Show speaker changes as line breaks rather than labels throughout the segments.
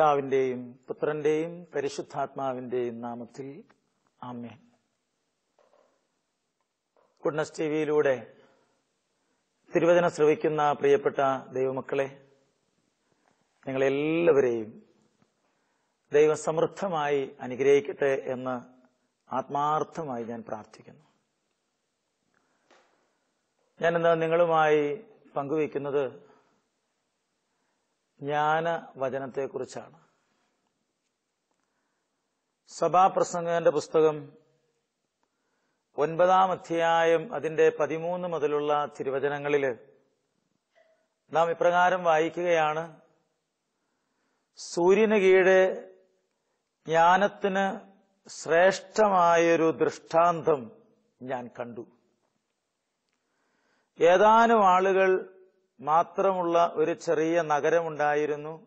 പിതാവിന്റെയും പുത്രന്റെയും പരിശുദ്ധാത്മാവിന്റെയും നാമത്തിൽ ആമേ ഗുഡ്നസ് ടി വിയിലൂടെ തിരുവചന ശ്രവിക്കുന്ന പ്രിയപ്പെട്ട ദൈവമക്കളെ നിങ്ങളെല്ലാവരെയും ദൈവം സമൃദ്ധമായി അനുഗ്രഹിക്കട്ടെ എന്ന് ആത്മാർത്ഥമായി ഞാൻ പ്രാർത്ഥിക്കുന്നു. ഞാനിന്ന് നിങ്ങളുമായി പങ്കുവയ്ക്കുന്നത് ജ്ഞാന വചനത്തെക്കുറിച്ചാണ് സഭാപ്രസംഗന്റെ പുസ്തകം ഒൻപതാം അധ്യായം അതിന്റെ പതിമൂന്ന് മുതലുള്ള തിരുവചനങ്ങളിൽ നാം ഇപ്രകാരം വായിക്കുകയാണ്. സൂര്യന് കീഴെ ജ്ഞാനത്തിന് ശ്രേഷ്ഠമായൊരു ദൃഷ്ടാന്തം ഞാൻ കണ്ടു. ഏതാനും ആളുകൾ മാത്രമുള്ള ഒരു ചെറിയ നഗരമുണ്ടായിരുന്നു.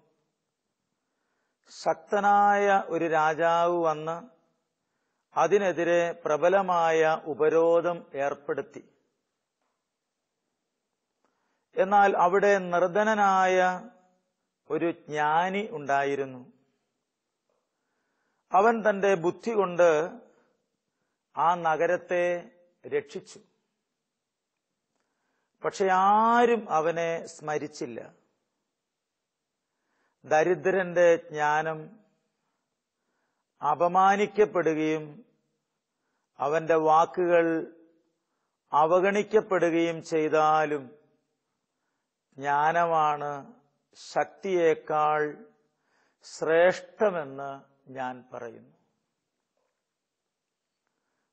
ശക്തനായ ഒരു രാജാവ് വന്ന് അതിനെതിരെ പ്രബലമായ ഉപരോധം ഏർപ്പെടുത്തി. എന്നാൽ അവിടെ നിർധനനായ ഒരു ജ്ഞാനി ഉണ്ടായിരുന്നു. അവൻ തന്റെ ബുദ്ധി കൊണ്ട് ആ നഗരത്തെ രക്ഷിച്ചു. പക്ഷെ ആരും അവനെ സ്മരിച്ചില്ല. ദരിദ്രന്റെ ജ്ഞാനം അപമാനിക്കപ്പെടുകയും അവന്റെ വാക്കുകൾ അവഗണിക്കപ്പെടുകയും ചെയ്താലും ജ്ഞാനമാണ് ശക്തിയേക്കാൾ ശ്രേഷ്ഠമെന്ന് ഞാൻ പറയുന്നു.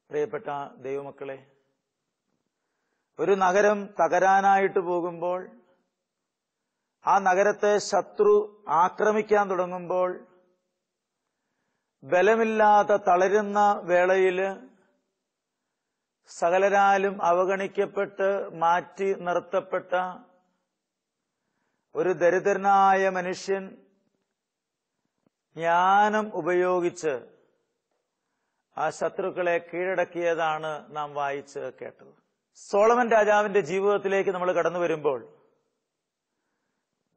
പ്രിയപ്പെട്ട ദൈവമക്കളെ ഒരു നഗരം തകരാനായിട്ട് പോകുമ്പോൾ ആ നഗരത്തെ ശത്രു ആക്രമിക്കാൻ തുടങ്ങുമ്പോൾ ബലമില്ലാതെ തളരുന്ന വേളയിൽ സകലരാലും അവഗണിക്കപ്പെട്ട് മാറ്റി നിർത്തപ്പെട്ട ഒരു ദരിദ്രനായ മനുഷ്യൻ ജ്ഞാനം ഉപയോഗിച്ച് ആ ശത്രുക്കളെ കീഴടക്കിയതാണ് നാം വായിച്ച് കേട്ടത്. സോളമൻ രാജാവിന്റെ ജീവിതത്തിലേക്ക് നമ്മൾ കടന്നു വരുമ്പോൾ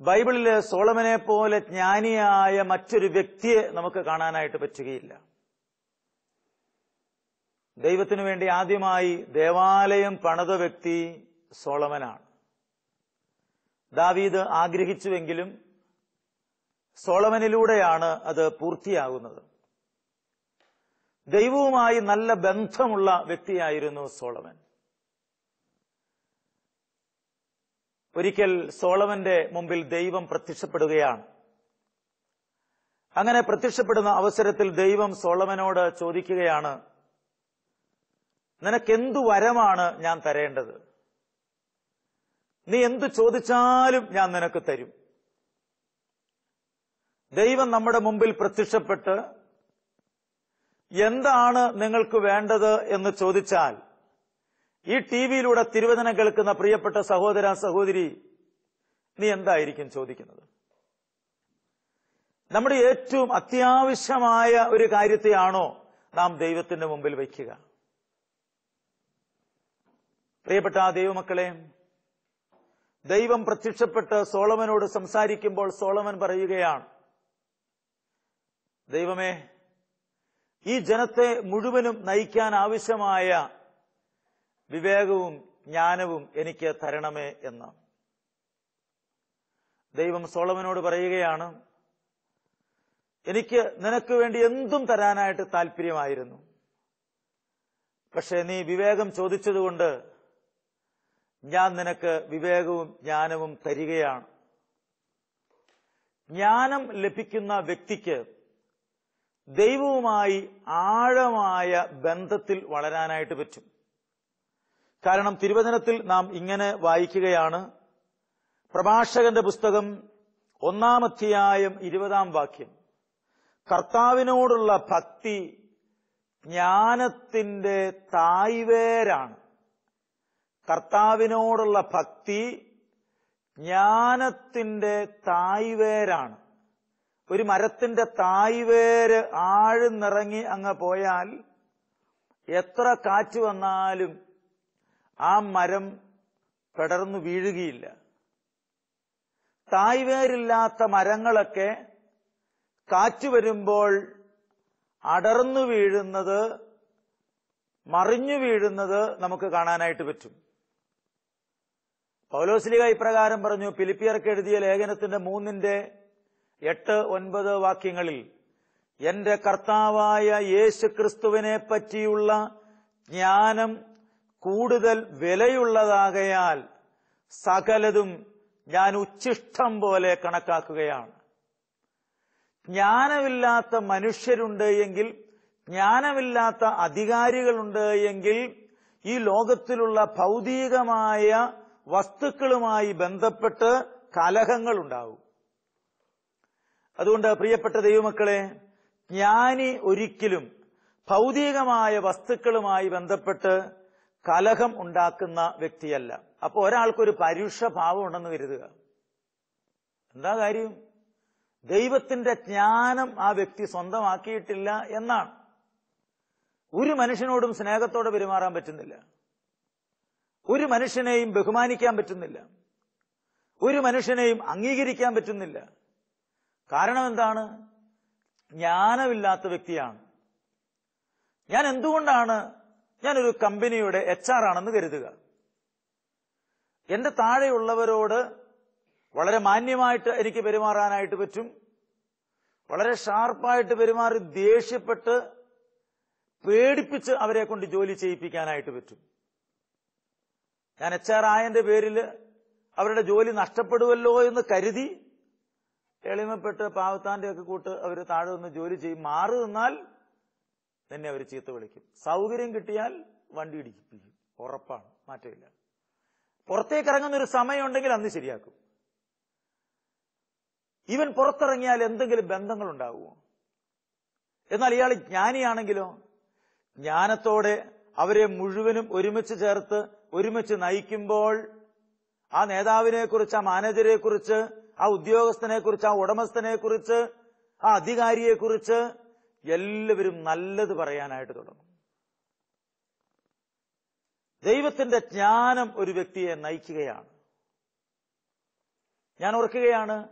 ബൈബിളിൽ സോളമനെ പോലെ ജ്ഞാനിയായ മറ്റൊരു വ്യക്തിയെ നമുക്ക് കാണാനായിട്ട് പറ്റുകയില്ല. ദൈവത്തിനു വേണ്ടി ആദ്യമായി ദേവാലയം പണിത വ്യക്തി സോളമനാണ്. ദാവീദ് ആഗ്രഹിച്ചുവെങ്കിലും സോളമനിലൂടെയാണ് അത് പൂർത്തിയാകുന്നത്. ദൈവവുമായി നല്ല ബന്ധമുള്ള വ്യക്തിയായിരുന്നു സോളമൻ. ഒരിക്കൽ സോളമന്റെ മുമ്പിൽ ദൈവം പ്രത്യക്ഷപ്പെടുകയാണ്. അങ്ങനെ പ്രത്യക്ഷപ്പെടുന്ന അവസരത്തിൽ ദൈവം സോളമനോട് ചോദിക്കുകയാണ് നിനക്കെന്തു വരമാണ് ഞാൻ തരേണ്ടത്? നീ എന്തു ചോദിച്ചാലും ഞാൻ നിനക്ക് തരും. ദൈവം നമ്മുടെ മുമ്പിൽ പ്രത്യക്ഷപ്പെട്ട് എന്താണ് നിങ്ങൾക്ക് വേണ്ടത്? എന്ന് ചോദിച്ചാൽ ഈ ടി വിയിലൂടെ തിരുവചനം കേൾക്കുന്ന പ്രിയപ്പെട്ട സഹോദര സഹോദരി നീ എന്തായിരിക്കും ചോദിക്കുന്നത്? നമ്മുടെ ഏറ്റവും അത്യാവശ്യമായ ഒരു കാര്യത്തെയാണോ നാം ദൈവത്തിന്റെ മുമ്പിൽ വയ്ക്കുക? പ്രിയപ്പെട്ട ആ ദൈവമക്കളെ ദൈവം പ്രത്യക്ഷപ്പെട്ട് സോളമനോട് സംസാരിക്കുമ്പോൾ സോളമൻ പറയുകയാണ് ദൈവമേ ഈ ജനത്തെ മുഴുവനും നയിക്കാൻ ആവശ്യമായ വിവേകവും ജ്ഞാനവും എനിക്ക് തരണമേ എന്ന് ദൈവം സോളമനോട് പറയുകയാണ് എനിക്ക് നിനക്ക് വേണ്ടി എന്തും തരാനായിട്ട് താല്പര്യമായിരുന്നു. പക്ഷെ നീ വിവേകം ചോദിച്ചതുകൊണ്ട് ഞാൻ നിനക്ക് വിവേകവും ജ്ഞാനവും തരികയാണ്. ജ്ഞാനം ലഭിക്കുന്ന വ്യക്തിക്ക് ദൈവവുമായി ആഴമായ ബന്ധത്തിൽ വളരാനായിട്ട് പറ്റും. കാരണം തിരുവചനത്തിൽ നാം ഇങ്ങനെ വായിക്കുകയാണ്. പ്രഭാഷകന്റെ പുസ്തകം ഒന്നാം അധ്യായം ഇരുപതാം വാക്യം. കർത്താവിനോടുള്ള ഭക്തി ജ്ഞാനത്തിന്റെ തായ്വേരാണ്. കർത്താവിനോടുള്ള ഭക്തി ജ്ഞാനത്തിന്റെ തായ്വേരാണ്. ഒരു മരത്തിന്റെ തായ്വേര് ആഴ്ന്നിറങ്ങി അങ്ങ് പോയാൽ എത്ര കാറ്റ് വന്നാലും ആ മരം പെടർന്നു വീഴുകയില്ല. തായ്വേരില്ലാത്ത മരങ്ങളൊക്കെ കാറ്റ് വരുമ്പോൾ അടർന്നു വീഴുന്നത് മറിഞ്ഞു വീഴുന്നത് നമുക്ക് കാണാനായിട്ട് പറ്റും. പൗലോസ്ലിക ഇപ്രകാരം പറഞ്ഞു ഫിലിപ്പിയർക്ക് എഴുതിയ ലേഖനത്തിന്റെ മൂന്നിന്റെ എട്ട് ഒൻപത് വാക്യങ്ങളിൽ എന്റെ കർത്താവായ യേശു ക്രിസ്തുവിനെ പറ്റിയുള്ള ജ്ഞാനം കൂടുതൽ വിലയുള്ളതാകയാൽ സകലതും ഞാൻ ഉച്ഛിഷ്ടം പോലെ കണക്കാക്കുകയാണ്. ജ്ഞാനമില്ലാത്ത മനുഷ്യരുണ്ട് എങ്കിൽ ജ്ഞാനമില്ലാത്ത അധികാരികളുണ്ട് എങ്കിൽ ഈ ലോകത്തിലുള്ള ഭൗതികമായ വസ്തുക്കളുമായി ബന്ധപ്പെട്ട് കലഹങ്ങൾ ഉണ്ടാവും അതുകൊണ്ട് പ്രിയപ്പെട്ട ദൈവമക്കളെ ജ്ഞാനി ഒരിക്കലും ഭൗതികമായ വസ്തുക്കളുമായി ബന്ധപ്പെട്ട് കലഹം ഉണ്ടാക്കുന്ന വ്യക്തിയല്ല. അപ്പൊ ഒരാൾക്കൊരു പരുഷ ഭാവം ഉണ്ടെന്ന് കരുതുക. എന്താ കാര്യം? ദൈവത്തിന്റെ ജ്ഞാനം ആ വ്യക്തി സ്വന്തമാക്കിയിട്ടില്ല എന്നാണ്. ഒരു മനുഷ്യനോടും സ്നേഹത്തോടെ പെരുമാറാൻ പറ്റുന്നില്ല. ഒരു മനുഷ്യനെയും ബഹുമാനിക്കാൻ പറ്റുന്നില്ല. ഒരു മനുഷ്യനെയും അംഗീകരിക്കാൻ പറ്റുന്നില്ല. കാരണം എന്താണ്? ജ്ഞാനമില്ലാത്ത വ്യക്തിയാണ്. ഞാൻ എന്തുകൊണ്ടാണ് ഞാനൊരു കമ്പനിയുടെ എച്ച് ആർ ആണെന്ന് കരുതുക. എന്റെ താഴെയുള്ളവരോട് വളരെ മാന്യമായിട്ട് എനിക്ക് പെരുമാറാനായിട്ട് പറ്റും. വളരെ ഷാർപ്പായിട്ട് പെരുമാറി ദേഷ്യപ്പെട്ട് പേടിപ്പിച്ച് അവരെ കൊണ്ട് ജോലി ചെയ്യിപ്പിക്കാനായിട്ട് പറ്റും. ഞാൻ എച്ച് ആർ ആയന്റെ പേരിൽ അവരുടെ ജോലി നഷ്ടപ്പെടുമല്ലോ എന്ന് കരുതി എളിമപ്പെട്ട് പാവത്താന്റെ ഒക്കെ കൂട്ട് അവർ താഴെ നിന്ന് ജോലി ചെയ്യും. മാറി നിന്നാൽ നിന്നെ അവർ ചീത്ത വിളിക്കും. സൗകര്യം കിട്ടിയാൽ വണ്ടി ഇടിപ്പിക്കും. ഉറപ്പാണ്. മാറ്റമില്ല. പുറത്തേക്ക് ഇറങ്ങുന്ന ഒരു സമയമുണ്ടെങ്കിൽ അന്ന് ശരിയാക്കും. ഇവൻ പുറത്തിറങ്ങിയാൽ എന്തെങ്കിലും ബന്ധങ്ങൾ ഉണ്ടാകുമോ എന്നാൽ ഇയാൾ ജ്ഞാനിയാണെങ്കിലോ? ജ്ഞാനത്തോടെ അവരെ മുഴുവനും ഒരുമിച്ച് ചേർത്ത് ഒരുമിച്ച് നയിക്കുമ്പോൾ ആ നേതാവിനെ കുറിച്ച് ആ മാനേജരെ കുറിച്ച് ആ ഉദ്യോഗസ്ഥനെ കുറിച്ച് ആ ഉടമസ്ഥനെ കുറിച്ച് ആ അധികാരിയെ കുറിച്ച് എല്ലാവരും നല്ലത് പറയാനായിട്ട് തുടങ്ങും. ദൈവത്തിന്റെ ജ്ഞാനം ഒരു വ്യക്തിയെ നയിക്കുകയാണ്. ഞാൻ ഓർക്കുകയാണ്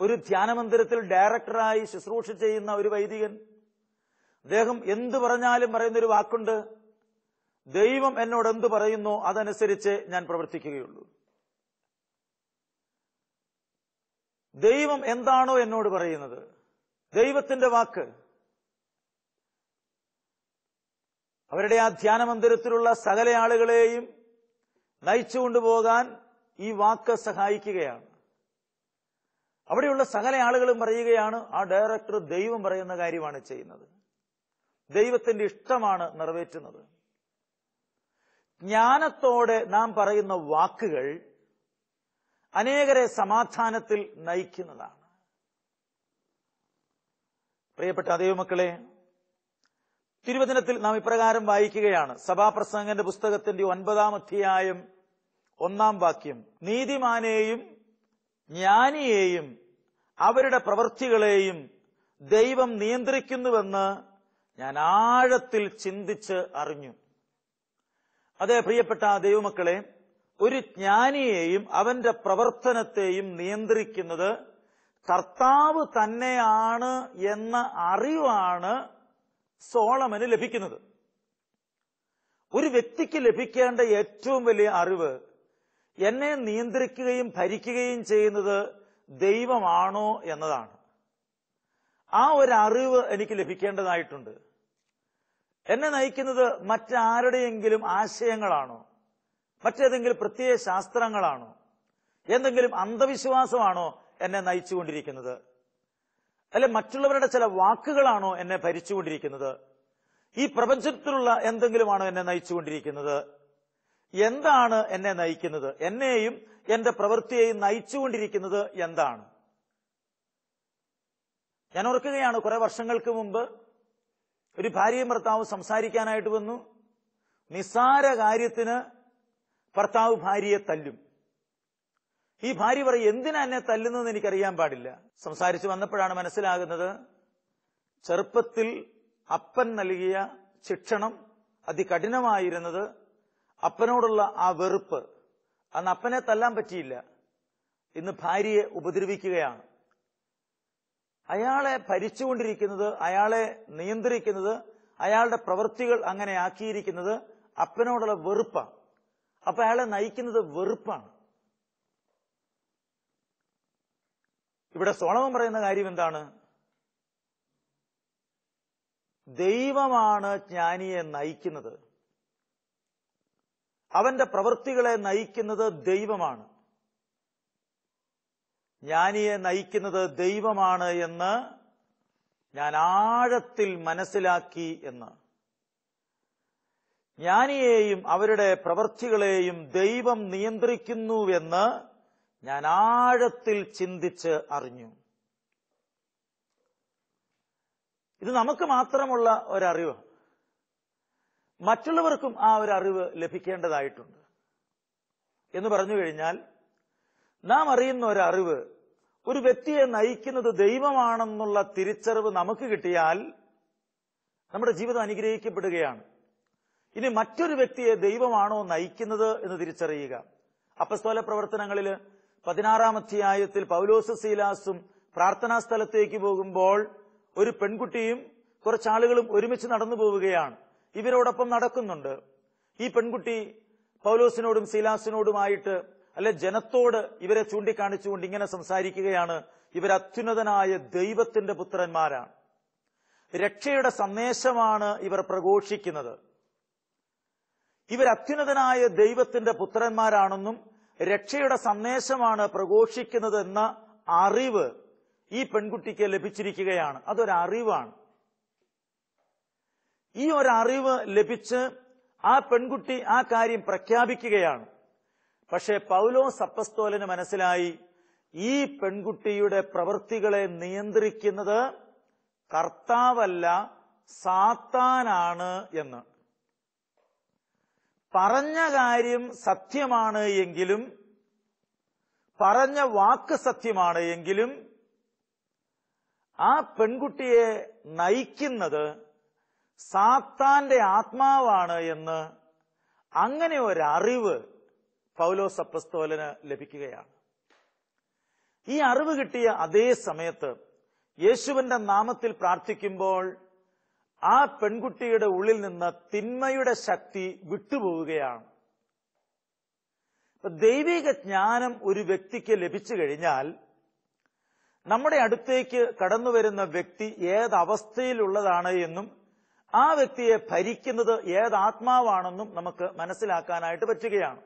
ഒരു ധ്യാനമന്ദിരത്തിൽ ഡയറക്ടറായി ശുശ്രൂഷ ചെയ്യുന്ന ഒരു വൈദികൻ അദ്ദേഹം എന്തു പറഞ്ഞാലും പറയുന്ന ഒരു വാക്കുണ്ട് ദൈവം എന്നോട് എന്ത് പറയുന്നു അതനുസരിച്ച് ഞാൻ പ്രവർത്തിക്കുകയുള്ളൂ. ദൈവം എന്താണോ എന്നോട് പറയുന്നത് ദൈവത്തിന്റെ വാക്ക്. അവരുടെ ആ ധ്യാനമന്ദിരത്തിലുള്ള സകല ആളുകളെയും നയിച്ചുകൊണ്ടുപോകാൻ ഈ വാക്ക് സഹായിക്കുകയാണ്. അവിടെയുള്ള സകല ആളുകളും പറയുകയാണ് ആ ഡയറക്ടർ ദൈവം പറയുന്ന കാര്യമാണ് ചെയ്യുന്നത്. ദൈവത്തിന്റെ ഇഷ്ടമാണ് നിറവേറ്റുന്നത്. ജ്ഞാനത്തോടെ നാം പറയുന്ന വാക്കുകൾ അനേകരെ സമാധാനത്തിൽ നയിക്കുന്നതാണ്. പ്രിയപ്പെട്ട ദൈവമക്കളെ തിരുവചനത്തിൽ നാം ഇപ്രകാരം വായിക്കുകയാണ്. സഭാപ്രസംഗന്റെ പുസ്തകത്തിന്റെ ഒൻപതാം അധ്യായം ഒന്നാം വാക്യം. നീതിമാനെയും ജ്ഞാനിയെയും അവരുടെ പ്രവൃത്തികളെയും ദൈവം നിയന്ത്രിക്കുന്നുവെന്ന് ഞാൻ ആഴത്തിൽ ചിന്തിച്ച് അറിഞ്ഞു. അതെ പ്രിയപ്പെട്ട ദൈവമക്കളെ ഒരു ജ്ഞാനിയെയും അവന്റെ പ്രവർത്തനത്തെയും നിയന്ത്രിക്കുന്നത് കർത്താവ് തന്നെയാണ് എന്ന അറിവാണ് സോളമന് ലഭിക്കുന്നത്. ഒരു വ്യക്തിക്ക് ലഭിക്കേണ്ട ഏറ്റവും വലിയ അറിവ് എന്നെ നിയന്ത്രിക്കുകയും ഭരിക്കുകയും ചെയ്യുന്നത് ദൈവമാണോ എന്നതാണ്. ആ ഒരു അറിവ് എനിക്ക് ലഭിക്കേണ്ടതായിട്ടുണ്ട്. എന്നെ നയിക്കുന്നത് മറ്റാരുടെയെങ്കിലും ആശയങ്ങളാണോ? മറ്റേതെങ്കിലും പ്രത്യേക ശാസ്ത്രങ്ങളാണോ? എന്തെങ്കിലും അന്ധവിശ്വാസമാണോ? എന്നെ നയിച്ചുകൊണ്ടിരിക്കുന്നത്. അല്ലെ മറ്റുള്ളവരുടെ ചില വാക്കുകളാണോ എന്നെ ഭരിച്ചുകൊണ്ടിരിക്കുന്നത്? ഈ പ്രപഞ്ചത്തിലുള്ള എന്തെങ്കിലുമാണോ എന്നെ നയിച്ചുകൊണ്ടിരിക്കുന്നത്? എന്താണ് എന്നെ നയിക്കുന്നത്? എന്നെയും എന്റെ പ്രവൃത്തിയെയും നയിച്ചുകൊണ്ടിരിക്കുന്നത് എന്താണ്? ഞാൻ ഓർക്കുകയാണ് കുറെ വർഷങ്ങൾക്ക് മുമ്പ് ഒരു ഭാര്യയും ഭർത്താവും സംസാരിക്കാനായിട്ട് വന്നു. നിസാര കാര്യത്തിന് ഭർത്താവ് ഭാര്യയെ തല്ലും. ഈ ഭാര്യ പറയും എന്തിനാ എന്നെ തല്ലുന്നതെന്ന് എനിക്കറിയാൻ പാടില്ല. സംസാരിച്ചു വന്നപ്പോഴാണ് മനസ്സിലാകുന്നത് ചെറുപ്പത്തിൽ അപ്പൻ നൽകിയ ശിക്ഷണം അതികഠിനമായിരുന്നത് അപ്പനോടുള്ള ആ വെറുപ്പ്. അന്ന് അപ്പനെ തല്ലാൻ പറ്റിയില്ല. ഇന്ന് ഭാര്യയെ ഉപദ്രവിക്കുകയാണ്. അയാളെ ഭരിച്ചുകൊണ്ടിരിക്കുന്നത് അയാളെ നിയന്ത്രിക്കുന്നത് അയാളുടെ പ്രവൃത്തികൾ അങ്ങനെ ആക്കിയിരിക്കുന്നത് അപ്പനോടുള്ള വെറുപ്പാണ്. അപ്പൊ അയാളെ നയിക്കുന്നത് വെറുപ്പാണ്. ഇവിടെ സോളമൻ പറയുന്ന കാര്യം എന്താണ്? ദൈവമാണ് ജ്ഞാനിയെ നയിക്കുന്നത്. അവന്റെ പ്രവൃത്തികളെ നയിക്കുന്നത് ദൈവമാണ്. ജ്ഞാനിയെ നയിക്കുന്നത് ദൈവമാണ് എന്ന് ഞാൻ ആഴത്തിൽ മനസ്സിലാക്കി എന്ന്. ജ്ഞാനിയെയും അവരുടെ പ്രവൃത്തികളെയും ദൈവം നിയന്ത്രിക്കുന്നുവെന്ന് ഞാൻ ആഴത്തിൽ ചിന്തിച്ച് അറിഞ്ഞു. ഇത് നമുക്ക് മാത്രമുള്ള ഒരറിവ്. മറ്റുള്ളവർക്കും ആ ഒരു അറിവ് ലഭിക്കേണ്ടതായിട്ടുണ്ട്. എന്ന് പറഞ്ഞു കഴിഞ്ഞാൽ നാം അറിയുന്ന ഒരറിവ് ഒരു വ്യക്തിയെ നയിക്കുന്നത് ദൈവമാണെന്നുള്ള തിരിച്ചറിവ് നമുക്ക് കിട്ടിയാൽ നമ്മുടെ ജീവിതം അനുഗ്രഹിക്കപ്പെടുകയാണ്. ഇനി മറ്റൊരു വ്യക്തിയെ ദൈവമാണോ നയിക്കുന്നത് എന്ന് തിരിച്ചറിയുക. അപ്പസ്തോല പ്രവർത്തനങ്ങളിൽ പതിനാറാം അധ്യായത്തിൽ പൗലോസ് സീലാസും പ്രാർത്ഥനാ സ്ഥലത്തേക്ക് പോകുമ്പോൾ ഒരു പെൺകുട്ടിയും കുറച്ചാളുകളും ഒരുമിച്ച് നടന്നു പോവുകയാണ്. ഇവരോടൊപ്പം നടക്കുന്നുണ്ട്. ഈ പെൺകുട്ടി പൗലോസിനോടും സീലാസിനോടുമായിട്ട് അല്ലെ ജനത്തോട് ഇവരെ ചൂണ്ടിക്കാണിച്ചുകൊണ്ട് ഇങ്ങനെ സംസാരിക്കുകയാണ്. ഇവർ അത്യുന്നതനായ ദൈവത്തിന്റെ പുത്രന്മാരാണ്. രക്ഷയുടെ സന്ദേശമാണ് ഇവർ പ്രഘോഷിക്കുന്നത്. ഇവർ അത്യുന്നതനായ ദൈവത്തിന്റെ പുത്രന്മാരാണെന്നും രക്ഷയുടെ സന്ദേശമാണ് പ്രഘോഷിക്കുന്നത് എന്ന അറിവ് ഈ പെൺകുട്ടിക്ക് ലഭിച്ചിരിക്കുകയാണ്. അതൊരറിവാണ് ഈ ഒരറിവ് ലഭിച്ച് ആ പെൺകുട്ടി ആ കാര്യം പ്രഖ്യാപിക്കുകയാണ്. പക്ഷേ പൗലോ സപ്പസ്തോലിന് മനസ്സിലായി ഈ പെൺകുട്ടിയുടെ പ്രവൃത്തികളെ നിയന്ത്രിക്കുന്നത് കർത്താവല്ല സാത്താനാണ് എന്ന്. പറഞ്ഞ കാര്യം സത്യമാണ് എങ്കിലും പറഞ്ഞ വാക്ക് സത്യമാണ് എങ്കിലും ആ പെൺകുട്ടിയെ നയിക്കുന്നത് സാത്താന്റെ ആത്മാവാണ് എന്ന് അങ്ങനെ ഒരറിവ് പൗലോസ് അപ്പസ്തോലന് ലഭിക്കുകയാണ്. ഈ അറിവ് കിട്ടിയ അതേ സമയത്ത് യേശുവിന്റെ നാമത്തിൽ പ്രാർത്ഥിക്കുമ്പോൾ ആ പെൺകുട്ടിയുടെ ഉള്ളിൽ നിന്ന് തിന്മയുടെ ശക്തി വിട്ടുപോവുകയാണ്. ദൈവിക ജ്ഞാനം ഒരു വ്യക്തിക്ക് ലഭിച്ചു കഴിഞ്ഞാൽ നമ്മുടെ അടുത്തേക്ക് കടന്നു വരുന്ന വ്യക്തി ഏതവസ്ഥയിലുള്ളതാണ് എന്നും ആ വ്യക്തിയെ ഭരിക്കുന്നത് ഏത് ആത്മാവാണെന്നും നമുക്ക് മനസ്സിലാക്കാനായിട്ട് പറ്റുകയാണ്.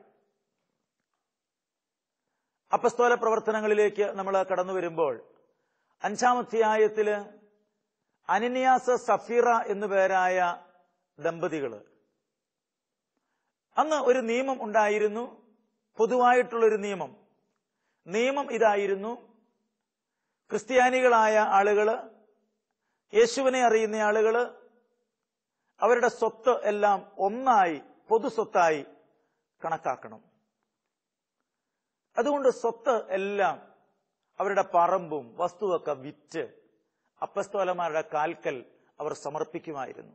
അപ്പസ്തോല പ്രവർത്തനങ്ങളിലേക്ക് നമ്മൾ കടന്നു വരുമ്പോൾ അഞ്ചാം അധ്യായത്തിൽ അനന്യാസ് സഫീറ എന്നു പേരായ ദമ്പതികൾ അന്ന് ഒരു നിയമം ഉണ്ടായിരുന്നു. പൊതുവായിട്ടുള്ളൊരു നിയമം. നിയമം ഇതായിരുന്നു. ക്രിസ്ത്യാനികളായ ആളുകൾ യേശുവിനെ അറിയുന്ന ആളുകൾ അവരുടെ സ്വത്ത് എല്ലാം ഒന്നായി പൊതു സ്വത്തായി കണക്കാക്കണം. അതുകൊണ്ട് സ്വത്ത് എല്ലാം അവരുടെ പറമ്പും വസ്തുവൊക്കെ വിറ്റ് അപ്പസ്തോലന്മാരുടെ കാൽക്കൽ അവർ സമർപ്പിക്കുമായിരുന്നു.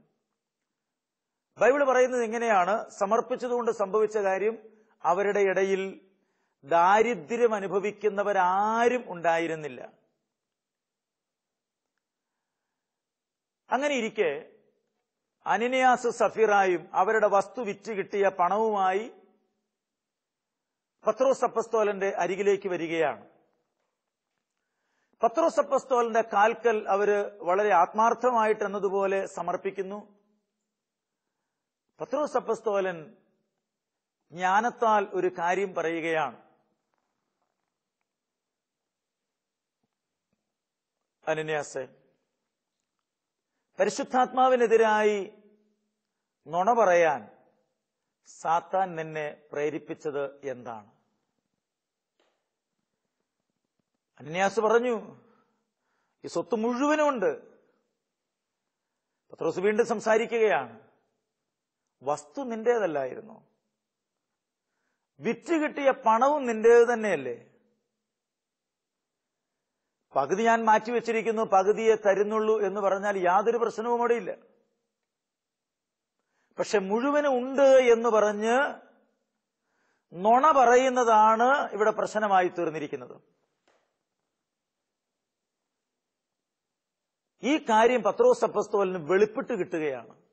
ബൈബിൾ പറയുന്നത് എങ്ങനെയാണ് സമർപ്പിച്ചതുകൊണ്ട് സംഭവിച്ച കാര്യം അവരുടെ ഇടയിൽ ദാരിദ്ര്യം അനുഭവിക്കുന്നവരാരും ഉണ്ടായിരുന്നില്ല. അങ്ങനെ ഇരിക്കെ അനിനയാസ് സഫീറായും അവരുടെ വസ്തു വിറ്റ് കിട്ടിയ പണവുമായി പത്രോസ് അപ്പസ്തോലന്റെ അരികിലേക്ക് വരികയാണ്. പത്രോസ് അപ്പസ്തോലന്റെ കാൽക്കൽ അവർ വളരെ ആത്മാർത്ഥമായിട്ട് എന്നതുപോലെ സമർപ്പിക്കുന്നു. പത്രോസപ്പസ്തോലൻ ജ്ഞാനത്താൽ ഒരു കാര്യം പറയുകയാണ്. അനന്യാസെ പരിശുദ്ധാത്മാവിനെതിരായി നുണ പറയാൻ സാത്താൻ നിന്നെ പ്രേരിപ്പിച്ചത് എന്താണ്? അന്യാസ് പറഞ്ഞു ഈ സ്വത്ത് മുഴുവനുമുണ്ട് പത്രോസ് വീണ്ടും സംസാരിക്കുകയാണ് വസ്തു നിന്റേതല്ലായിരുന്നു. വിറ്റ് കിട്ടിയ പണവും നിന്റേത് തന്നെയല്ലേ? പകുതി ഞാൻ മാറ്റിവെച്ചിരിക്കുന്നു പകുതിയെ തരുന്നുള്ളൂ എന്ന് പറഞ്ഞാൽ യാതൊരു പ്രശ്നവും അവിടെയില്ല പക്ഷെ മുഴുവനും ഉണ്ട് എന്ന് പറഞ്ഞ് നുണ പറയുന്നതാണ് ഇവിടെ പ്രശ്നമായി തീർന്നിരിക്കുന്നത് ഈ കാര്യം പത്രോസ് അപ്പസ്തോലിന് വെളിപ്പെട്ട് കിട്ടുകയാണ്.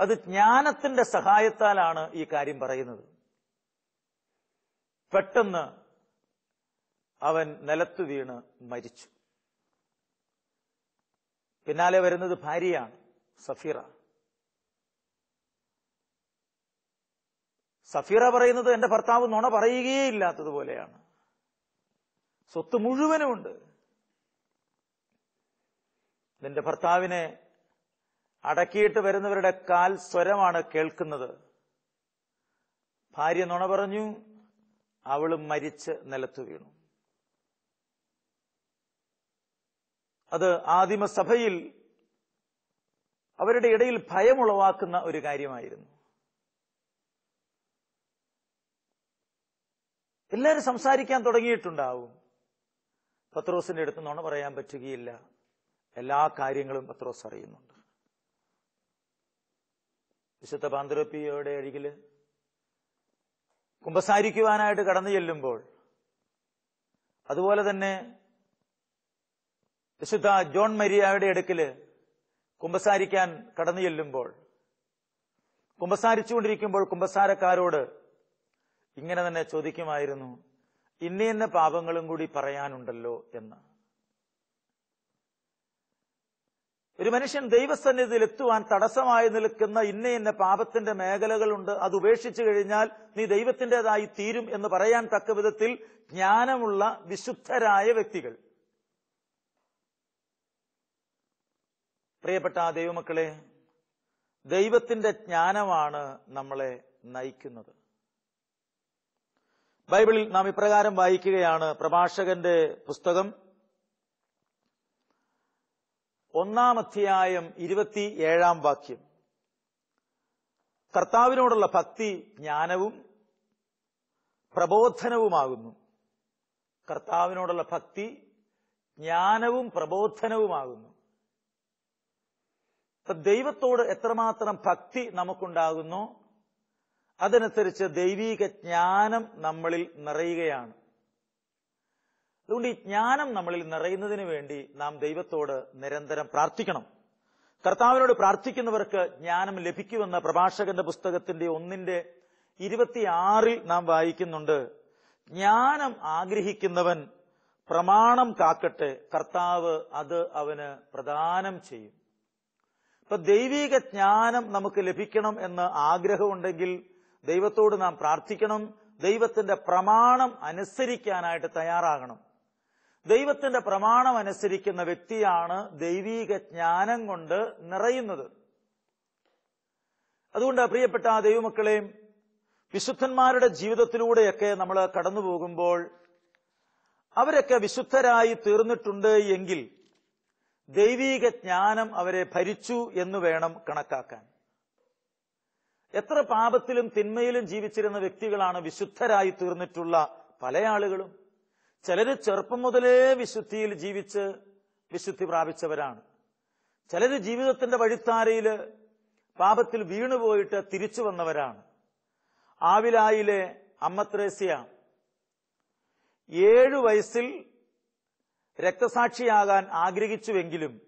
അത് ജ്ഞാനത്തിന്റെ സഹായത്താലാണ് ഈ കാര്യം പറയുന്നത്. പെട്ടെന്ന് അവൻ നിലത്തു വീണ് മരിച്ചു. പിന്നാലെ വരുന്നത് ഭാര്യയാണ് സഫീറ. സഫീറ പറയുന്നത് എന്റെ ഭർത്താവ് നുണ പറയുകയേ ഇല്ലാത്തതുപോലെയാണ്. സ്വത്ത് മുഴുവനുമുണ്ട്. നിന്റെ ഭർത്താവിനെ അടക്കിയിട്ട് വരുന്നവരുടെ കാൽ സ്വരമാണ് കേൾക്കുന്നത്. ഭാര്യ നുണ പറഞ്ഞു അവളും മരിച്ച് നിലത്തു വീണു. അത് ആദിമസഭയിൽ അവരുടെ ഇടയിൽ ഭയമുളവാക്കുന്ന ഒരു കാര്യമായിരുന്നു. എല്ലാവരും സംസാരിക്കാൻ തുടങ്ങിയിട്ടുണ്ടാവും. പത്രോസിന്റെ അടുത്ത് നുണ പറയാൻ പറ്റുകയില്ല. എല്ലാ കാര്യങ്ങളും പത്രോസ് അറിയുന്നുണ്ട്. വിശുദ്ധ പാന്തരപ്പിയുടെ അരികിൽ കുമ്പസാരിക്കുവാനായിട്ട് കടന്നു ചെല്ലുമ്പോൾ അതുപോലെ തന്നെ വിശുദ്ധ ജോൺ മരിയയുടെ അടുക്കിൽ കുമ്പസാരിക്കാൻ കടന്നു ചെല്ലുമ്പോൾ കുമ്പസാരിച്ചുകൊണ്ടിരിക്കുമ്പോൾ കുമ്പസാരക്കാരോട് ഇങ്ങനെ തന്നെ ചോദിക്കുമായിരുന്നു ഇന്ന ഇന്ന പാപങ്ങളും കൂടി പറയാനുണ്ടല്ലോ എന്ന്. ഒരു മനുഷ്യൻ ദൈവസന്നിധിയിൽ എത്തുവാൻ തടസ്സമായി നിൽക്കുന്ന ഇന്ന ഇന്ന പാപത്തിന്റെ മേഖലകളുണ്ട് അത് ഉപേക്ഷിച്ചു കഴിഞ്ഞാൽ നീ ദൈവത്തിന്റെതായി തീരും എന്ന് പറയാൻ തക്ക വിധത്തിൽ ജ്ഞാനമുള്ള വിശുദ്ധരായ വ്യക്തികൾ. പ്രിയപ്പെട്ട ആ ദൈവമക്കളെ ദൈവത്തിന്റെ ജ്ഞാനമാണ് നമ്മളെ നയിക്കുന്നത്. ബൈബിളിൽ നാം ഇപ്രകാരം വായിക്കുകയാണ്. പ്രഭാഷകന്റെ പുസ്തകം ഒന്നാം അധ്യായം ഇരുപത്തി ഏഴാം വാക്യം. കർത്താവിനോടുള്ള ഭക്തി ജ്ഞാനവും പ്രബോധനവുമാകുന്നു. കർത്താവിനോടുള്ള ഭക്തി ജ്ഞാനവും പ്രബോധനവുമാകുന്നു. ദൈവത്തോട് എത്രമാത്രം ഭക്തി നമുക്കുണ്ടാകുന്നോ? അതനുസരിച്ച് ദൈവീക ജ്ഞാനം നമ്മളിൽ നിറയുകയാണ്. അതുകൊണ്ട് ഈ ജ്ഞാനം നമ്മളിൽ നിറയുന്നതിന് വേണ്ടി നാം ദൈവത്തോട് നിരന്തരം പ്രാർത്ഥിക്കണം. കർത്താവിനോട് പ്രാർത്ഥിക്കുന്നവർക്ക് ജ്ഞാനം ലഭിക്കുമെന്ന പ്രഭാഷകന്റെ പുസ്തകത്തിന്റെ ഒന്നിന്റെ ഇരുപത്തിയാറിൽ നാം വായിക്കുന്നുണ്ട് ജ്ഞാനം ആഗ്രഹിക്കുന്നവൻ പ്രമാണം കാക്കട്ടെ കർത്താവ് അത് അവന് പ്രദാനം ചെയ്യും. ഇപ്പൊ ദൈവിക ജ്ഞാനം നമുക്ക് ലഭിക്കണം എന്ന് ആഗ്രഹമുണ്ടെങ്കിൽ ദൈവത്തോട് നാം പ്രാർത്ഥിക്കണം ദൈവത്തിന്റെ പ്രമാണം അനുസരിക്കാനായിട്ട് തയ്യാറാകണം. ദൈവത്തിന്റെ പ്രമാണം അനുസരിക്കുന്ന വ്യക്തിയാണ് ദൈവീക ജ്ഞാനം കൊണ്ട് നിറയുന്നത്. അതുകൊണ്ട് പ്രിയപ്പെട്ട ദൈവമക്കളെയും വിശുദ്ധന്മാരുടെ ജീവിതത്തിലൂടെയൊക്കെ നമ്മൾ കടന്നു പോകുമ്പോൾ അവരൊക്കെ വിശുദ്ധരായി തീർന്നിട്ടുണ്ട് എങ്കിൽ ദൈവീക ജ്ഞാനം അവരെ ഭരിച്ചു എന്ന് വേണം കണക്കാക്കാൻ. എത്ര പാപത്തിലും തിന്മയിലും ജീവിച്ചിരുന്ന വ്യക്തികളാണ് വിശുദ്ധരായി തീർന്നിട്ടുള്ള പല ആളുകളും. ചിലര് ചെറുപ്പം മുതലേ വിശുദ്ധിയിൽ ജീവിച്ച് വിശുദ്ധി പ്രാപിച്ചവരാണ്. ചിലര് ജീവിതത്തിന്റെ വഴിത്താരയിൽ പാപത്തിൽ വീണുപോയിട്ട് തിരിച്ചു വന്നവരാണ്. ആവിലായിലെ അമ്മത്രേസ്യ ഏഴു വയസ്സിൽ രക്തസാക്ഷിയാകാൻ ആഗ്രഹിച്ചുവെങ്കിലും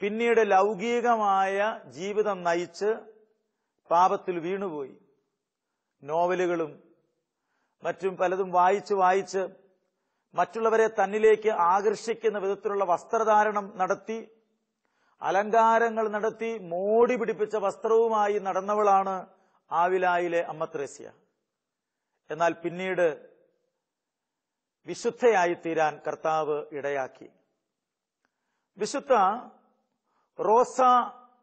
പിന്നീട് ലൗകികമായ ജീവിതം നയിച്ച് പാപത്തിൽ വീണുപോയി. നോവലുകളും മറ്റും പലതും വായിച്ച് വായിച്ച് മറ്റുള്ളവരെ തന്നിലേക്ക് ആകർഷിക്കുന്ന വിധത്തിലുള്ള വസ്ത്രധാരണം നടത്തി അലങ്കാരങ്ങൾ നടത്തി മോടി പിടിപ്പിച്ച വസ്ത്രവുമായി നടന്നവളാണ് ആവിലായിലെ അമ്മത്രേസ്യ. എന്നാൽ പിന്നീട് വിശുദ്ധയായി തീരാൻ കർത്താവ് ഇടയാക്കി. വിശുദ്ധ റോസ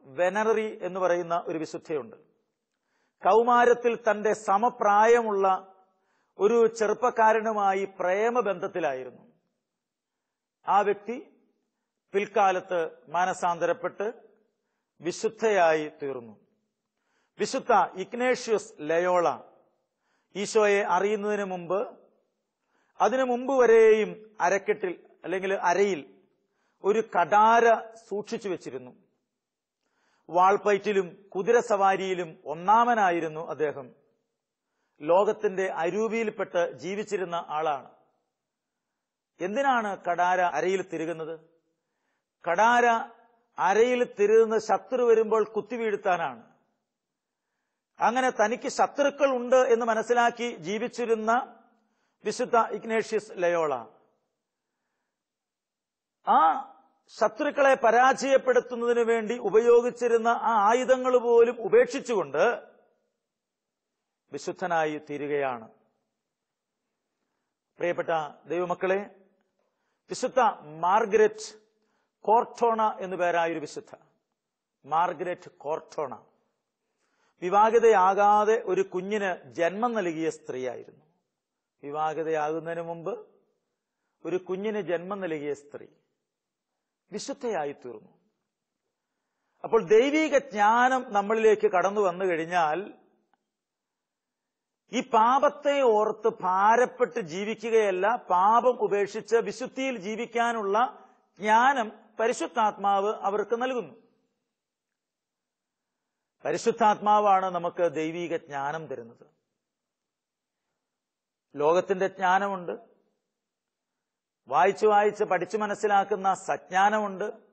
വെനററി എന്ന് പറയുന്ന ഒരു വിശുദ്ധയുണ്ട്. കൗമാരത്തിൽ തന്റെ സമപ്രായമുള്ള ഒരു ചെറുപ്പക്കാരനുമായി പ്രേമബന്ധത്തിലായിരുന്നു. ആ വ്യക്തി പിൽക്കാലത്ത് മാനസാന്തരപ്പെട്ട് വിശുദ്ധയായി തീർന്നു. വിശുദ്ധ ഇഗ്നേഷ്യസ് ലയോള ഈശോയെ അറിയുന്നതിന് മുമ്പ് അതിനു മുമ്പ് വരെയും അരക്കെട്ടിൽ അല്ലെങ്കിൽ അരയിൽ ഒരു കടാര സൂക്ഷിച്ചു വെച്ചിരുന്നു. വാൾപ്പയറ്റിലും കുതിരസവാരിയിലും ഒന്നാമനായിരുന്നു അദ്ദേഹം. ലോകത്തിന്റെ അരൂപിയിൽപ്പെട്ട് ജീവിച്ചിരുന്ന ആളാണ്. എന്തിനാണ് കടാര അരയിൽ തിരുകുന്നത്? കടാര അരയിൽ തിരുകുന്ന ശത്രു വരുമ്പോൾ കുത്തിവീഴ്ത്താനാണ് അങ്ങനെ തനിക്ക് ശത്രുക്കൾ ഉണ്ട് എന്ന് മനസ്സിലാക്കി ജീവിച്ചിരുന്ന വിശുദ്ധ ഇഗ്നേഷ്യസ് ലയോള. ആ ശത്രുക്കളെ പരാജയപ്പെടുത്തുന്നതിന് വേണ്ടി ഉപയോഗിച്ചിരുന്ന ആ ആയുധങ്ങൾ പോലും ഉപേക്ഷിച്ചുകൊണ്ട് വിശുദ്ധനായി തീരുകയാണ്. പ്രിയപ്പെട്ട ദൈവമക്കളെ വിശുദ്ധ മാർഗരറ്റ് കോർട്ടോണ എന്നു പേരായൊരു വിശുദ്ധ. മാർഗരറ്റ് കോർട്ടോണ. വിവാഹിതയാകാതെ ഒരു കുഞ്ഞിന് ജന്മം നൽകിയ സ്ത്രീയായിരുന്നു. വിവാഹിതയാകുന്നതിന് മുമ്പ് ഒരു കുഞ്ഞിന് ജന്മം നൽകിയ സ്ത്രീ വിശുദ്ധയായി തീർന്നു. അപ്പോൾ ദൈവീക ജ്ഞാനം നമ്മളിലേക്ക് കടന്നു വന്നു കഴിഞ്ഞാൽ ഈ പാപത്തെ ഓർത്ത് ഭാരപ്പെട്ട് ജീവിക്കുകയല്ല പാപം ഉപേക്ഷിച്ച് വിശുദ്ധിയിൽ ജീവിക്കാനുള്ള ജ്ഞാനം പരിശുദ്ധാത്മാവ് അവർക്ക് നൽകുന്നു. പരിശുദ്ധാത്മാവാണ് നമുക്ക് ദൈവീക ജ്ഞാനം തരുന്നത്. ലോകത്തിന്റെ ജ്ഞാനമുണ്ട്. വായിച്ചു വായിച്ച് പഠിച്ചു മനസ്സിലാക്കുന്ന സജ്ഞാനമുണ്ട്.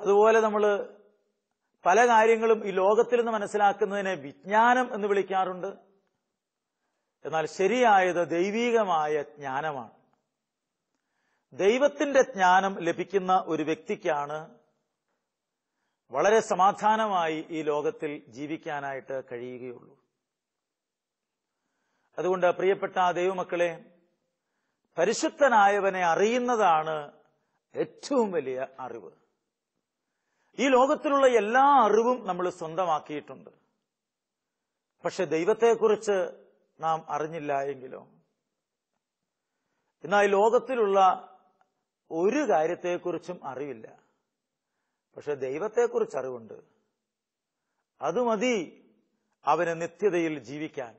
അതുപോലെ നമ്മൾ പല കാര്യങ്ങളും ഈ ലോകത്തിൽ നിന്ന് മനസ്സിലാക്കുന്നതിനെ വിജ്ഞാനം എന്ന് വിളിക്കാറുണ്ട്. എന്നാൽ ശരിയായത് ദൈവീകമായ ജ്ഞാനമാണ്. ദൈവത്തിന്റെ ജ്ഞാനം ലഭിക്കുന്ന ഒരു വ്യക്തിക്കാണ് വളരെ സമാധാനമായി ഈ ലോകത്തിൽ ജീവിക്കാനായിട്ട് കഴിയുകയുള്ളൂ. അതുകൊണ്ട് പ്രിയപ്പെട്ട ദൈവമക്കളെ പരിശുദ്ധനായവനെ അറിയുന്നതാണ് ഏറ്റവും വലിയ അറിവ്. ഈ ലോകത്തിലുള്ള എല്ലാ അറിവും നമ്മൾ സ്വന്തമാക്കിയിട്ടുണ്ട്. പക്ഷെ ദൈവത്തെക്കുറിച്ച് നാം അറിഞ്ഞില്ല എങ്കിലോ? എന്നാൽ ലോകത്തിലുള്ള ഒരു കാര്യത്തെക്കുറിച്ചും അറിവില്ല. പക്ഷെ ദൈവത്തെക്കുറിച്ച് അറിവുണ്ട്. അത് മതി അവന് നിത്യതയിൽ ജീവിക്കാൻ.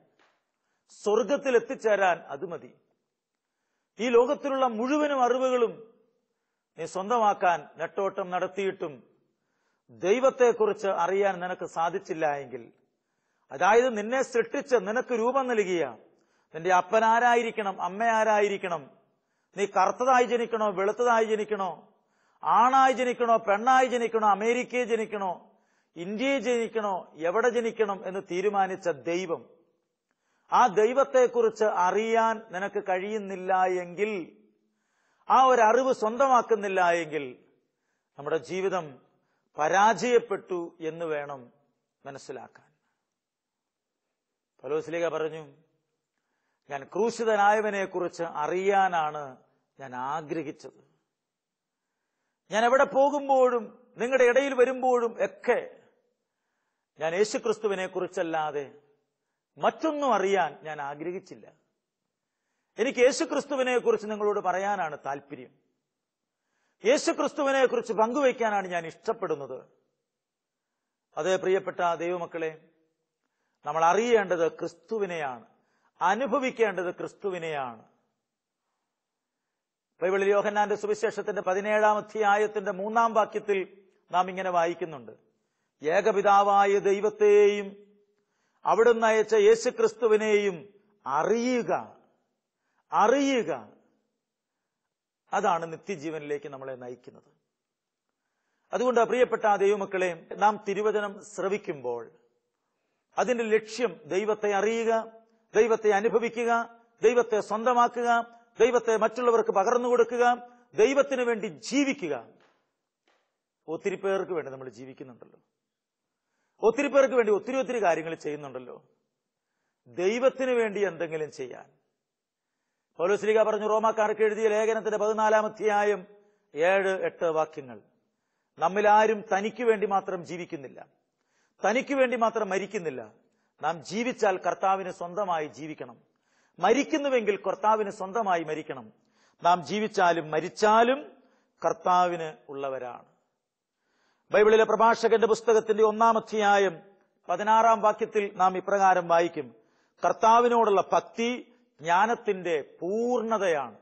സ്വർഗത്തിൽ എത്തിച്ചേരാൻ അത് മതി. ഈ ലോകത്തിലുള്ള മുഴുവനും അറിവുകളും നീ സ്വന്തമാക്കാൻ നെട്ടോട്ടം നടത്തിയിട്ടും ദൈവത്തെക്കുറിച്ച് അറിയാൻ നിനക്ക് സാധിച്ചില്ല എങ്കിൽ അതായത് നിന്നെ സൃഷ്ടിച്ച് നിനക്ക് രൂപം നൽകിയ നിന്റെ അപ്പൻ ആരായിരിക്കണം ആരായിരിക്കണം നീ കറുത്തതായി ജനിക്കണോ വെളുത്തതായി ജനിക്കണോ ആണായി ജനിക്കണോ പെണ്ണായി ജനിക്കണോ അമേരിക്കയിൽ ജനിക്കണോ ഇന്ത്യയിൽ ജനിക്കണോ എവിടെ ജനിക്കണം എന്ന് തീരുമാനിച്ച ദൈവം ആ ദൈവത്തെക്കുറിച്ച് അറിയാൻ നിനക്ക് കഴിയുന്നില്ല എങ്കിൽ ആ ഒരു അറിവ് സ്വന്തമാക്കുന്നില്ല എങ്കിൽ നമ്മുടെ ജീവിതം പരാജയപ്പെട്ടു എന്ന് വേണം മനസ്സിലാക്കാൻ. പലോസ്ലിക പറഞ്ഞു ഞാൻ ക്രൂശിതനായവനെ കുറിച്ച് അറിയാനാണ് ഞാൻ ആഗ്രഹിച്ചത്. ഞാൻ എവിടെ പോകുമ്പോഴും നിങ്ങളുടെ ഇടയിൽ വരുമ്പോഴും ഒക്കെ ഞാൻ യേശുക്രിസ്തുവിനെ കുറിച്ചല്ലാതെ മറ്റൊന്നും അറിയാൻ ഞാൻ ആഗ്രഹിച്ചില്ല. എനിക്ക് യേശുക്രിസ്തുവിനെ കുറിച്ച് നിങ്ങളോട് പറയാനാണ് താല്പര്യം യേശുക്രിസ്തുവിനെ കുറിച്ച് പങ്കുവയ്ക്കാനാണ് ഞാൻ ഇഷ്ടപ്പെടുന്നത്. അതേ പ്രിയപ്പെട്ട ദൈവമക്കളെ നമ്മൾ അറിയേണ്ടത് ക്രിസ്തുവിനെയാണ്. അനുഭവിക്കേണ്ടത് ക്രിസ്തുവിനെയാണ്. ബൈബിളിൽ യോഹന്നാന്റെ സുവിശേഷത്തിന്റെ പതിനേഴാം അധ്യായത്തിന്റെ മൂന്നാം വാക്യത്തിൽ നാം ഇങ്ങനെ വായിക്കുന്നുണ്ട്. ഏകപിതാവായ ദൈവത്തെയും അവിടുന്ന് അയച്ച യേശുക്രിസ്തുവിനെയും അറിയുക അറിയുക അതാണ് നിത്യജീവനിലേക്ക് നമ്മളെ നയിക്കുന്നത്. അതുകൊണ്ട് പ്രിയപ്പെട്ട ദൈവമക്കളെ നാം തിരുവചനം ശ്രവിക്കുമ്പോൾ അതിന്റെ ലക്ഷ്യം ദൈവത്തെ അറിയുക ദൈവത്തെ അനുഭവിക്കുക ദൈവത്തെ സ്വന്തമാക്കുക ദൈവത്തെ മറ്റുള്ളവർക്ക് പകർന്നു കൊടുക്കുക ദൈവത്തിന് വേണ്ടി ജീവിക്കുക. ഒത്തിരി പേർക്ക് വേണ്ടി നമ്മൾ ജീവിക്കുന്നുണ്ടല്ലോ. ഒത്തിരി പേർക്ക് വേണ്ടി ഒത്തിരി ഒത്തിരി കാര്യങ്ങൾ ചെയ്യുന്നുണ്ടല്ലോ. ദൈവത്തിന് വേണ്ടി എന്തെങ്കിലും ചെയ്യാൻ. പൗലോസ്ലിക പറഞ്ഞു റോമാക്കാർക്ക് എഴുതിയ ലേഖനത്തിന്റെ പതിനാലാം അധ്യായം ഏഴ് എട്ട് വാക്യങ്ങൾ. നമ്മിലാരും തനിക്ക് വേണ്ടി മാത്രം ജീവിക്കുന്നില്ല. തനിക്ക് വേണ്ടി മാത്രം മരിക്കുന്നില്ല. നാം ജീവിച്ചാൽ കർത്താവിന് സ്വന്തമായി ജീവിക്കണം. മരിക്കുന്നുവെങ്കിൽ കർത്താവിന് സ്വന്തമായി മരിക്കണം. നാം ജീവിച്ചാലും മരിച്ചാലും കർത്താവിന് ഉള്ളവരാണ്. ബൈബിളിലെ പ്രഭാഷകന്റെ പുസ്തകത്തിന്റെ ഒന്നാം അധ്യായം പതിനാറാം വാക്യത്തിൽ നാം ഇപ്രകാരം വായിക്കും. കർത്താവിനോടുള്ള ഭക്തി ജ്ഞാനത്തിന്റെ പൂർണതയാണ്.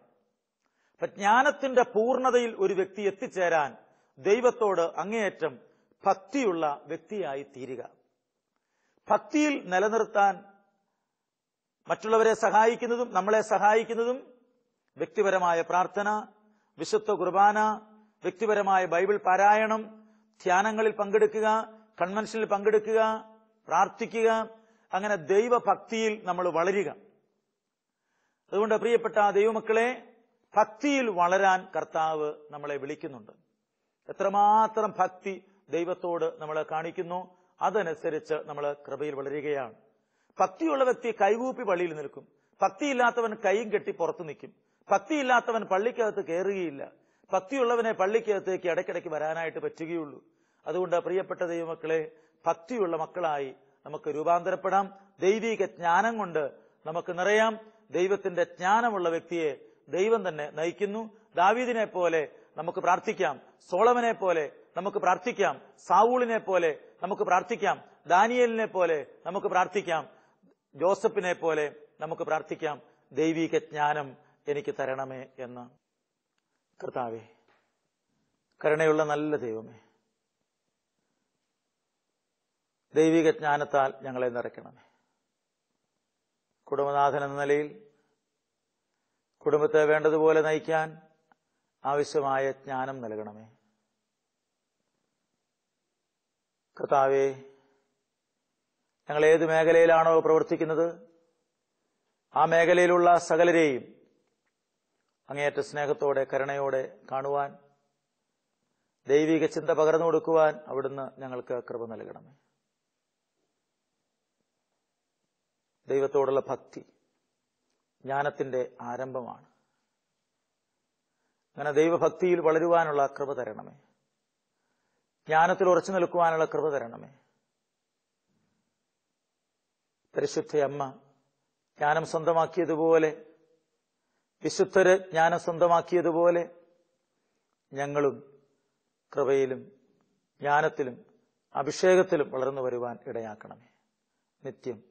അപ്പൊ ജ്ഞാനത്തിന്റെ പൂർണതയിൽ ഒരു വ്യക്തി എത്തിച്ചേരാൻ ദൈവത്തോട് അങ്ങേയറ്റം ഭക്തിയുള്ള വ്യക്തിയായി തീരുക. ഭക്തിയിൽ നിലനിർത്താൻ മറ്റുള്ളവരെ സഹായിക്കുന്നതും നമ്മളെ സഹായിക്കുന്നതും വ്യക്തിപരമായ പ്രാർത്ഥന വിശുദ്ധ കുർബാന വ്യക്തിപരമായ ബൈബിൾ പാരായണം ധ്യാനങ്ങളിൽ പങ്കെടുക്കുക കൺവെൻഷനിൽ പങ്കെടുക്കുക പ്രാർത്ഥിക്കുക അങ്ങനെ ദൈവഭക്തിയിൽ നമ്മൾ വളരുക. അതുകൊണ്ട് പ്രിയപ്പെട്ട ദൈവമക്കളെ ഭക്തിയിൽ വളരാൻ കർത്താവ് നമ്മളെ വിളിക്കുന്നുണ്ട്. എത്രമാത്രം ഭക്തി ദൈവത്തോട് നമ്മൾ കാണിക്കുന്നു അതനുസരിച്ച് നമ്മൾ കൃപയിൽ വളരുകയാണ്. ഭക്തിയുള്ള വ്യക്തി കൈകൂപ്പി പള്ളിയിൽ നിൽക്കും. ഭക്തിയില്ലാത്തവൻ കൈയും കെട്ടി പുറത്തു നിൽക്കും. ഭക്തിയില്ലാത്തവൻ പള്ളിക്കകത്ത് കയറുകയില്ല. ഭക്തിയുള്ളവനെ പള്ളിക്കകത്തേക്ക് ഇടയ്ക്കിടയ്ക്ക് വരാനായിട്ട് പറ്റുകയുള്ളൂ. അതുകൊണ്ട് പ്രിയപ്പെട്ട ദൈവമക്കളെ ഭക്തിയുള്ള മക്കളായി നമുക്ക് രൂപാന്തരപ്പെടാം. ദൈവിക ജ്ഞാനം കൊണ്ട് നമുക്ക് നിറയാം. ദൈവത്തിന്റെ ജ്ഞാനമുള്ള വ്യക്തിയെ ദൈവം തന്നെ നയിക്കുന്നു. ദാവീദിനെ പോലെ നമുക്ക് പ്രാർത്ഥിക്കാം. സോളമനെ പോലെ നമുക്ക് പ്രാർത്ഥിക്കാം. സാവൂളിനെ പോലെ നമുക്ക് പ്രാർത്ഥിക്കാം. ദാനിയലിനെ പോലെ നമുക്ക് പ്രാർത്ഥിക്കാം. ജോസഫിനെ പോലെ നമുക്ക് പ്രാർത്ഥിക്കാം. ദൈവിക ജ്ഞാനം എനിക്ക് തരണമേ എന്ന്. കർത്താവേ കരുണയുള്ള നല്ല ദൈവമേ ദൈവിക ജ്ഞാനത്താൽ ഞങ്ങളെ നിറയ്ക്കണമേ. കുടുംബനാഥൻ എന്ന നിലയിൽ കുടുംബത്തെ വേണ്ടതുപോലെ നയിക്കാൻ ആവശ്യമായ ജ്ഞാനം നൽകണമേ. കർത്താവെ ഞങ്ങൾ ഏത് മേഖലയിലാണോ പ്രവർത്തിക്കുന്നത് ആ മേഖലയിലുള്ള സകലരെയും അങ്ങേയറ്റ സ്നേഹത്തോടെ കരുണയോടെ കാണുവാൻ ദൈവിക ചിന്ത പകർന്നു കൊടുക്കുവാൻ അവിടുന്ന് ഞങ്ങൾക്ക് കൃപ നൽകണമേ. ദൈവത്തോടുള്ള ഭക്തി ജ്ഞാനത്തിന്റെ ആരംഭമാണ്. അങ്ങനെ ദൈവഭക്തിയിൽ വളരുവാനുള്ള കൃപ തരണമേ. ജ്ഞാനത്തിൽ ഉറച്ചു നിൽക്കുവാനുള്ള കൃപ തരണമേ. പരിശുദ്ധ അമ്മ ജ്ഞാനം സ്വന്തമാക്കിയതുപോലെ വിശുദ്ധര് ജ്ഞാനം സ്വന്തമാക്കിയതുപോലെ ഞങ്ങളും കൃപയിലും ജ്ഞാനത്തിലും അഭിഷേകത്തിലും വളർന്നു വരുവാൻ ഇടയാക്കണമേ. നിത്യം